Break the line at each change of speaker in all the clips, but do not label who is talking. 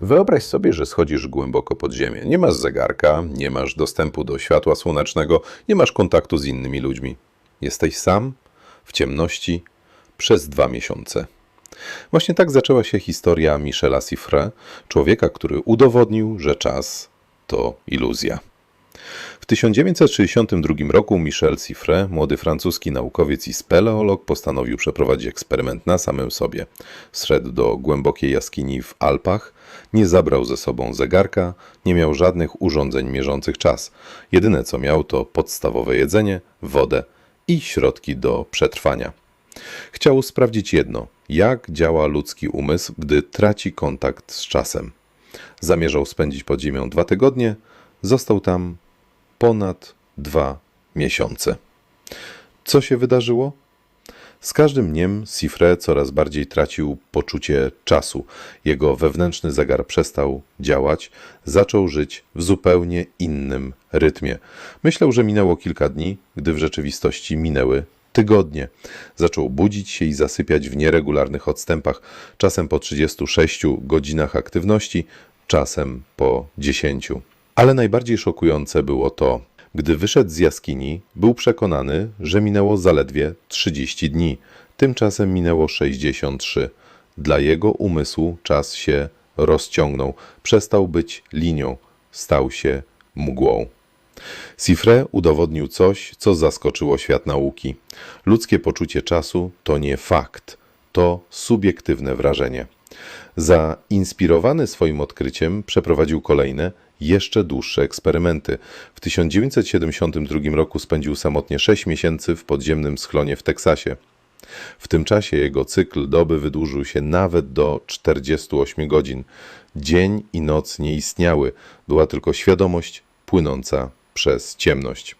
Wyobraź sobie, że schodzisz głęboko pod ziemię. Nie masz zegarka, nie masz dostępu do światła słonecznego, nie masz kontaktu z innymi ludźmi. Jesteś sam, w ciemności, przez dwa miesiące. Właśnie tak zaczęła się historia Michela Siffre, człowieka, który udowodnił, że czas to iluzja. W 1962 roku Michel Siffre, młody francuski naukowiec i speleolog, postanowił przeprowadzić eksperyment na samym sobie. Zszedł do głębokiej jaskini w Alpach, nie zabrał ze sobą zegarka, nie miał żadnych urządzeń mierzących czas. Jedyne co miał to podstawowe jedzenie, wodę i środki do przetrwania. Chciał sprawdzić jedno: jak działa ludzki umysł, gdy traci kontakt z czasem. Zamierzał spędzić pod ziemią dwa tygodnie, został tam ponad dwa miesiące. Co się wydarzyło? Z każdym dniem Sifre coraz bardziej tracił poczucie czasu. Jego wewnętrzny zegar przestał działać, zaczął żyć w zupełnie innym rytmie. Myślał, że minęło kilka dni, gdy w rzeczywistości minęły tygodnie. Zaczął budzić się i zasypiać w nieregularnych odstępach, czasem po 36 godzinach aktywności, czasem po 10. Ale najbardziej szokujące było to, gdy wyszedł z jaskini, był przekonany, że minęło zaledwie 30 dni. Tymczasem minęło 63. Dla jego umysłu czas się rozciągnął, przestał być linią, stał się mgłą. Sifre udowodnił coś, co zaskoczyło świat nauki. Ludzkie poczucie czasu to nie fakt, to subiektywne wrażenie. Zainspirowany swoim odkryciem przeprowadził kolejne, jeszcze dłuższe eksperymenty. W 1972 roku spędził samotnie 6 miesięcy w podziemnym schronie w Teksasie. W tym czasie jego cykl doby wydłużył się nawet do 48 godzin. Dzień i noc nie istniały, była tylko świadomość płynąca przez ciemność.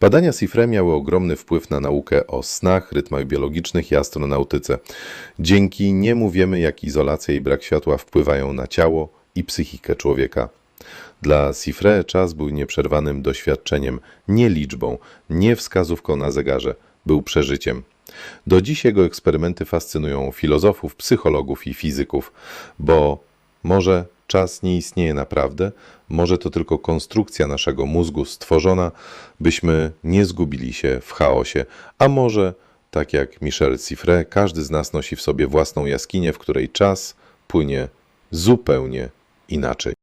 Badania Sifre miały ogromny wpływ na naukę o snach, rytmach biologicznych i astronautyce. Dzięki niemu wiemy, jak izolacja i brak światła wpływają na ciało i psychikę człowieka. Dla Sifre czas był nieprzerwanym doświadczeniem, nie liczbą, nie wskazówką na zegarze, był przeżyciem. Do dziś jego eksperymenty fascynują filozofów, psychologów i fizyków, bo może czas nie istnieje naprawdę, może to tylko konstrukcja naszego mózgu stworzona, byśmy nie zgubili się w chaosie, a może, tak jak Michel Siffre, każdy z nas nosi w sobie własną jaskinię, w której czas płynie zupełnie inaczej.